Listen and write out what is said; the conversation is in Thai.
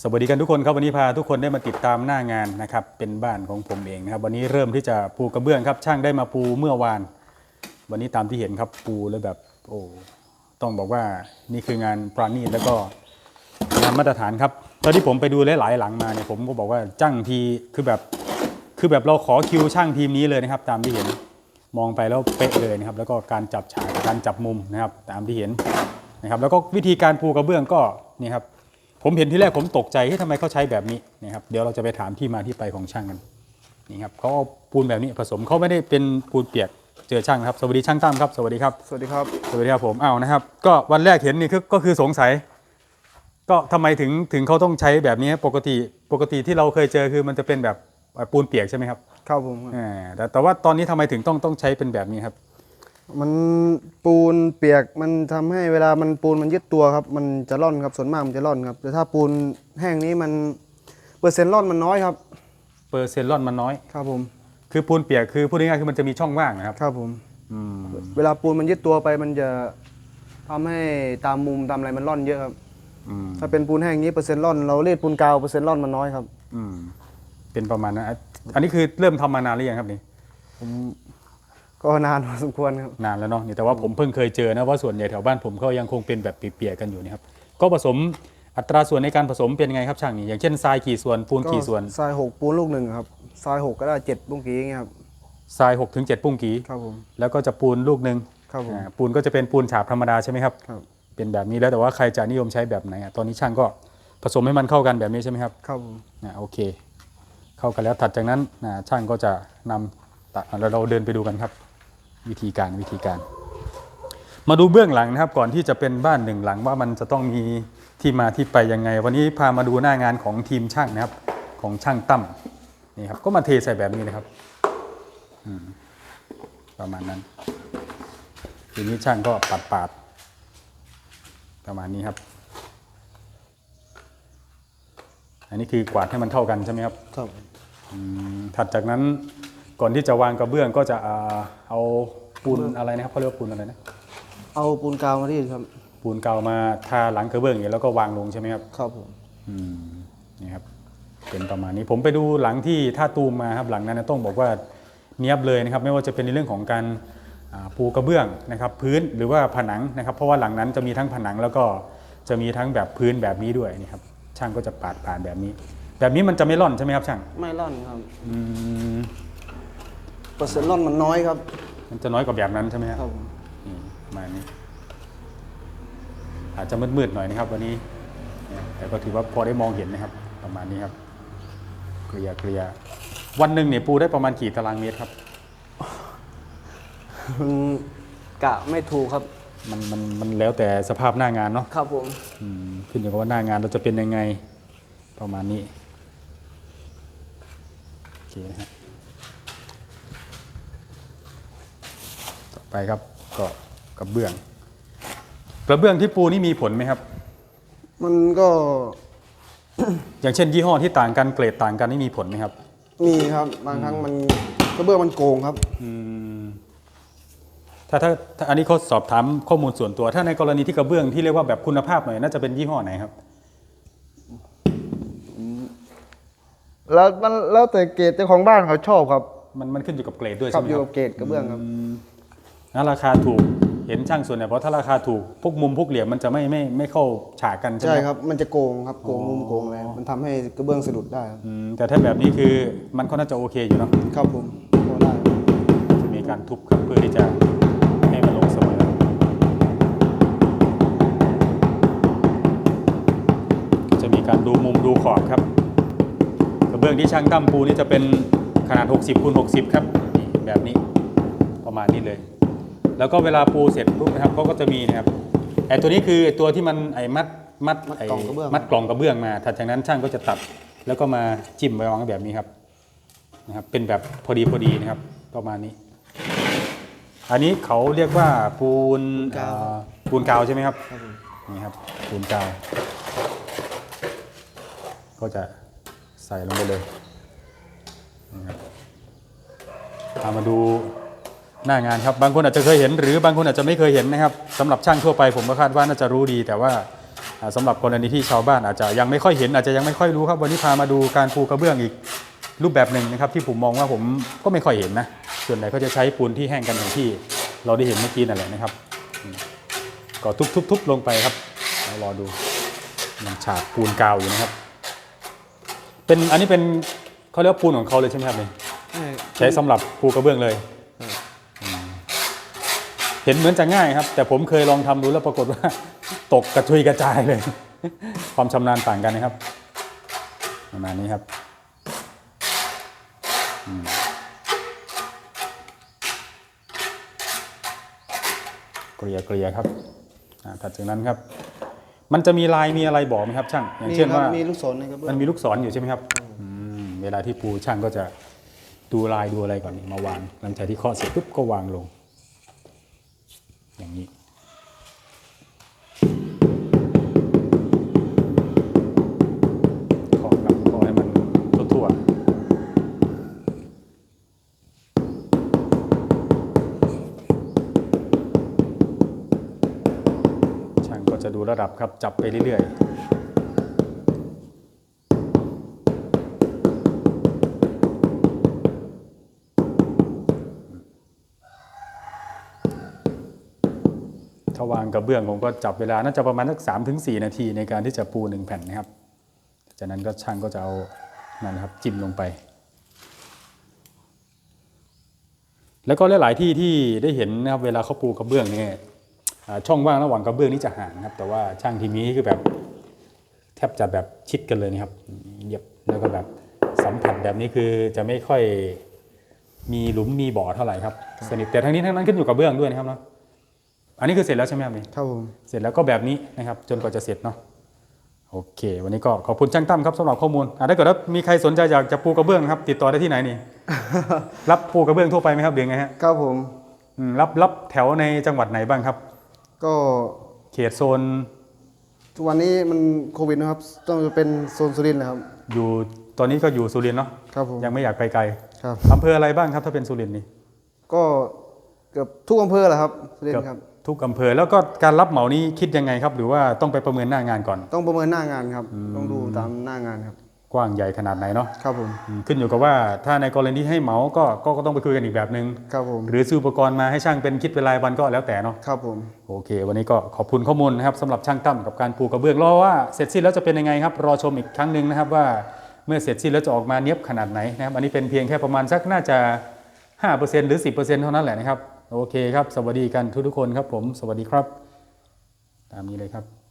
สวัสดีกันทุกคนครับวันนี้พาทุกคนได้มาติดตามหน้างานนะครับเป็นบ้านของผมเองนะครับวันนี้เริ่มที่จะปูกระเบื้องครับ ช่างได้มาปูเมื่อวาน วันนี้ตามที่เห็นครับปูแล้วแบบโอ้ต้องบอกว่านี่คืองานปราณีตแล้วก็งานมาตรฐานครับตอนที่ผมไปดูหลายๆหลังมาเนี่ยผมก็บอกว่าจ้างทีคือแบบคือแบบเราขอคิวช่างทีมนี้เลยนะครับ ตามที่เห็นมองไปแล้วเป๊ะเลยนะครับ แล้วก็การจับฉากการจับมุมนะครับ ตามที่เห็นนะครับ แล้วก็วิธีการปูกระเบื้องก็นี่ครับ ผมเห็นที่แรกผมตกใจที่ทำไมเขาใช้แบบนี้นะครับเดี๋ยวเราจะไปถามที่มาที่ไปของช่างกันนี่ครับเขาเอาปูนแบบนี้ผสมเขาไม่ได้เป็นปูนเปียกเจอช่างครับ สวัสดีช่างตั้มครับสวัสดีครับสวัสดีครับ สวัสดีครับผมอ้าวนะครับ ก็วันแรกเห็นนี่คือก็คือสงสัย ก็ทำไมถึงถึงเขาต้องใช้แบบนี้ปกติปกติที่เราเคยเจอคือมันจะเป็นแบบปูนเปียกใช่ไหมครับครับผมอ่าแต่แต่ว่าตอนนี้ทำไมถึงต้องต้องใช้เป็นแบบนี้ครับ มันปูนเปียกมันทำให้เวลามันปูนมันยึดตัวครับ มันจะร่อนครับส่วนมากมันจะร่อนครับ แต่ถ้าปูนแห้งนี้มันเปอร์เซ็นต์ร่อนมันน้อยครับ เปอร์เซ็นต์ร่อนมันน้อย ครับผม คือปูนเปียกคือพูดง่ายๆคือมันจะมีช่องว่างนะครับ ครับผมอืมเวลาปูนมันยึดตัวไปมันจะทำให้ตามมุมตามอะไรมันร่อนเยอะครับอืมถ้าเป็นปูนแห้งนี้เปอร์เซ็นต์ร่อนเราเรียกปูนกาวเปอร์เซ็นต์ร่อนมันน้อยครับ อืมเป็นประมาณนั้นอะอันนี้คือเริ่มทำมานานหรือยังครับนี่ผม ก็นานพอสมควรครับ นานแล้วเนาะนี่แต่ว่าผมเพิ่งเคยเจอนะว่าส่วนใหญ่แถวบ้านผมก็ยังคงเป็นแบบเปียกๆกันอยู่นะครับก็ผสมอัตราส่วนในการผสมเป็นไงครับช่างนี่อย่างเช่นทรายกี่ส่วนปูนกี่ส่วนทรายหกปูนลูกหนึ่งครับทรายหกก็ได้เจ็ดบุ้งกี้อย่างเงี้ยครับทราย6ถึง7ปุ้งกีครับผมแล้วก็จะปูนลูกหนึ่งครับผมอ่าปูนก็จะเป็นปูนฉาบธรรมดาใช่ไหมครับครับเป็นแบบนี้แล้วแต่ว่าใครจะนิยมใช้แบบไหนอะตอนนี้ช่างก็ผสมให้มันเข้ากันแบบนี้ใช่ไหมครับ ครับผมอ่าโอเค เข้ากันแล้วถัดจากนั้นอ่าช่างก็จะนำตัดเราเราเดินไปดูกันครับ วิธีการวิธีการ มาดูเบื้องหลังนะครับ ก่อนที่จะเป็นบ้านหนึ่งหลังว่ามันจะต้องมีที่มาที่ไปยังไง วันนี้พามาดูหน้างานของทีมช่างนะครับ ของช่างตั้มนี่ครับก็มาเทใส่แบบนี้นะครับอืมประมาณนั้นทีนี้ช่างก็ปัดปาดๆประมาณนี้ครับ อันนี้คือกวาดให้มันเท่ากันใช่ไหมครับครับอืมถัดจากนั้น ก่อนที่จะวางกระเบื้องก็จะอ่าเอาปูนอะไรนะครับเขาเรียกว่าปูนอะไรนะเอาปูนกาวมารีดครับปูนเกาวมาทาหลังกระเบื้องอย่างนี้แล้วก็วางลงใช่ไหมครับ ครับผม อืมนี่ครับเป็นประมาณนี้ผมไปดูหลังที่ท่าตูมมาครับหลังนั้นนะต้องบอกว่าเนียบเลยนะครับ ไม่ว่าจะเป็นในเรื่องของการอ่าปูกระเบื้องนะครับ พื้นหรือว่าผนังนะครับ เพราะว่าหลังนั้นจะมีทั้งผนังแล้วก็จะมีทั้งแบบพื้นแบบนี้ด้วยนี่ครับช่างก็จะปาดปาดแบบนี้ แบบนี้มันจะไม่ร่อนใช่ไหมครับช่างไม่ร่อนครับ อืม เปอร์เซ็นต์ร่อนมันน้อยครับ มันจะน้อยกว่าแบบนั้นใช่ไหมครับครับผมนี่ประมาณนี้ อาจจะมืดๆหน่อยนะครับ วันนี้เนี่ยแต่ก็ถือว่าพอได้มองเห็นนะครับ ประมาณนี้ครับ เกลียร์เกลียร์วันหนึ่งเนี่ยปูได้ประมาณกี่ตารางเมตรครับ มันกะไม่ถูกครับ มันมันมันแล้วแต่สภาพหน้างานเนาะ ครับผม อืมขึ้นอยู่กับว่าหน้างานเราจะเป็นยังไงประมาณนี้โอเคนะครับต่อ ไปครับก็กระเบื้องกระเบื้องที่ปูนี่มีผลไหมครับ มันก็อย่างเช่น ยี่ห้อที่ต่างกันเกรดต่างกันนี่มีผลไหมครับ มีครับบางครั้งมันกระเบื้องมันโกงครับถ้าถ้าถ้าอันนี้เขาสอบถามข้อมูลส่วนตัว ถ้าในกรณีที่กระเบื้องที่เรียกว่าแบบคุณภาพหน่อยน่าจะเป็นยี่ห้อไหนครับ แล้วมันแล้วแต่เกรดเจ้าของบ้านเขาชอบครับ มันมันขึ้นอยู่กับเกรดด้วยครัใช่บไหมอยู่คกัรับบเกรดกระเบื้องครับ ถ้าราคาถูกเห็นช่างส่วนใหญ่เพราะถ้าราคาถูกพวกมุมพวกเหลี่ยมมันจะไม่ไม่ไม่เข้าฉากกันใช่ไหใช่มครับ มันจะโกงครับ โกงมุมโกงอะไรมันทำให้กระเบื้องสะดุดได้ครับอืมแต่ถ้าแบบนี้คือมันก็น่าจะโอเคอยู่เนาะครับผมพอได้ครับจะมีการทุบครับเพื่อที่จะให้มันลงเสมอจะมีการดูมุมดูขอบครับกระเบื้องที่ช่างตั้มปูนี่จะเป็นขนาด 60คูณ60 ครับนี่แบบนี้ประมาณนี้เลย แล้วก็เวลาปูเสร็จปุ๊บนะครับเขาก็จะมีนะครับไอ้ตัวนี้คือไอ้ตัวที่มันไอ้มัดมัดมัดไอ้กล่องกระเบื้อง มัดกล่องกระเบื้องมาถัดจากนั้นช่างก็จะตัด แล้วก็มาจิ้มไว้วางแบบนี้ครับนะครับ เป็นแบบพอดีพอดีนะครับประมาณนี้ อันนี้เขาเรียกว่าปูนเอ่อปูนกาวใช่ไหมครับ ครับผมนี่ครับปูนกาว ก็จะใส่ลงไปเลยนะครับพามาดู หน้างานครับ บางคนอาจจะเคยเห็น หรือบางคนอาจจะไม่เคยเห็นนะครับสำหรับช่างทั่วไปผมก็คาดว่าน่าจะรู้ดี แต่ว่าอ่าสำหรับกรณีที่ชาวบ้านอาจจะยังไม่ค่อยเห็น อาจจะยังไม่ค่อยรู้ครับวันนี้พามาดูการปูกระเบื้องอีกรูปแบบหนึ่งนะครับ ที่ผมมองว่าผมก็ไม่ค่อยเห็นนะส่วนใหญ่ก็จะใช้ปูนที่แห้งกันอย่างที่ เราได้เห็นเมื่อกี้นั่นแหละนะครับอืมก็ทุบๆๆลงไปครับแล้วรอดูมันฉาบปูนกาวอยู่นะครับ เป็นอันนี้เป็นเขาเรียกว่าปูนของเขาเลยใช่ไหมครับเนี่ยใช้สำหรับปูกระเบื้องเลยครับอืม เห็นเหมือนจะง่ายครับ แต่ผมเคยลองทำดูแล้วปรากฏว่า ตกกระจุยกระจายเลย ความชำนาญต่างกันนะครับ ประมาณนี้ครับอืมเกลี่ยเกลี่ยครับอ่าถัดจากนั้นครับ มันจะมีลายมีอะไรบอกไหมครับ ช่างอย่างมีเช่นครับว่ามีลูกศรนะครับมันมีลูกศรอยู่ใช่ไหมครับอืมเวลาที่ปูช่างก็จะดูลายดูอะไรก่อนนี่มาวางหลังจากที่เคาะเสร็จปุ๊บก็วางลง อย่างนี้เคาะครับขอให้มันทั่วๆช่างก็จะดูระดับครับจับไปเรื่อยๆ ถ้าวางกระเบื้องผมก็จับเวลาน่าจะประมาณสักสามถึงสี่นาทีในการที่จะปูหนึ่งแผ่นนะครับ จากนั้นก็ช่างก็จะเอานั่นนะครับจิ้มลงไป แล้วก็หลาย ๆ ที่ที่ได้เห็นนะครับเวลาเขาปูกระเบื้องเนี่ยอ่าช่องว่างระหว่างกระเบื้องนี่จะห่างนะครับ แต่ว่าช่างทีมนี้คือแบบแทบจะแบบชิดกันเลยนะครับเยียบแล้วก็แบบสัมผัสแบบนี้คือจะไม่ค่อยมีหลุมมีบ่อเท่าไหร่ครับสนิทแต่ทั้งนี้ทั้งนั้นขึ้นอยู่กับเบื้องด้วยนะครับเนาะ อันนี้คือเสร็จแล้วใช่ไหมครับนี่ครับผมเสร็จแล้วก็แบบนี้นะครับจนกว่าจะเสร็จเนาะโอเค วันนี้ก็ขอบคุณช่างตั้มครับสำหรับข้อมูลอะถ้าเกิดว่ามีใครสนใจอยากจะปูกระเบื้องครับ ติดต่อได้ที่ไหนนี่ รับปูกระเบื้องทั่วไปไหมครับหรือไงฮะครับผมอืมรับรับแถวในจังหวัดไหนบ้างครับ ก็เขตโซน ทุกวันนี้มันโควิดนะครับ ต้องเป็นโซนสุรินทร์นะครับ อยู่ตอนนี้ก็อยู่สุรินทร์เนาะครับผม ยังไม่อยากไปไกลครับ อำเภออะไรบ้างครับถ้าเป็นสุรินทร์นี่ก็เกือบทุกอำเภอแหละครับสุรินทร์ครับ ทุกอำเภอแล้วก็การรับเหมานี้คิดยังไงครับ หรือว่าต้องไปประเมินหน้างานก่อน ต้องประเมินหน้างานครับ ต้องดูตามหน้างานครับ กว้างใหญ่ขนาดไหนเนาะครับผมอืมขึ้นอยู่กับว่าถ้าในกรณีที่ให้เหมาก็ก็ก็ต้องไปคุยกันอีกแบบนึงครับผมหรือซื้ออุปกรณ์มาให้ช่างเป็นคิดเป็นรายวันก็แล้วแต่เนาะครับผมโอเค วันนี้ก็ขอบคุณข้อมูลนะครับสำหรับช่างตั้มกับการปูกระเบื้องรอว่าเสร็จสิ้นแล้วจะเป็นยังไงครับรอชมอีกครั้งหนึ่งนะครับว่าเมื่อเสร็จสิ้นแล้วจะออกมาเนี้ยบขนาดไหนนะครับอันนี้เป็นเพียงแค่ประมาณสักน่าจะ5%หรือ 10%เท่านั้นแหละนะครับ โอเคครับ สวัสดีกันทุกทุกคนครับผม สวัสดีครับ ตามนี้เลยครับ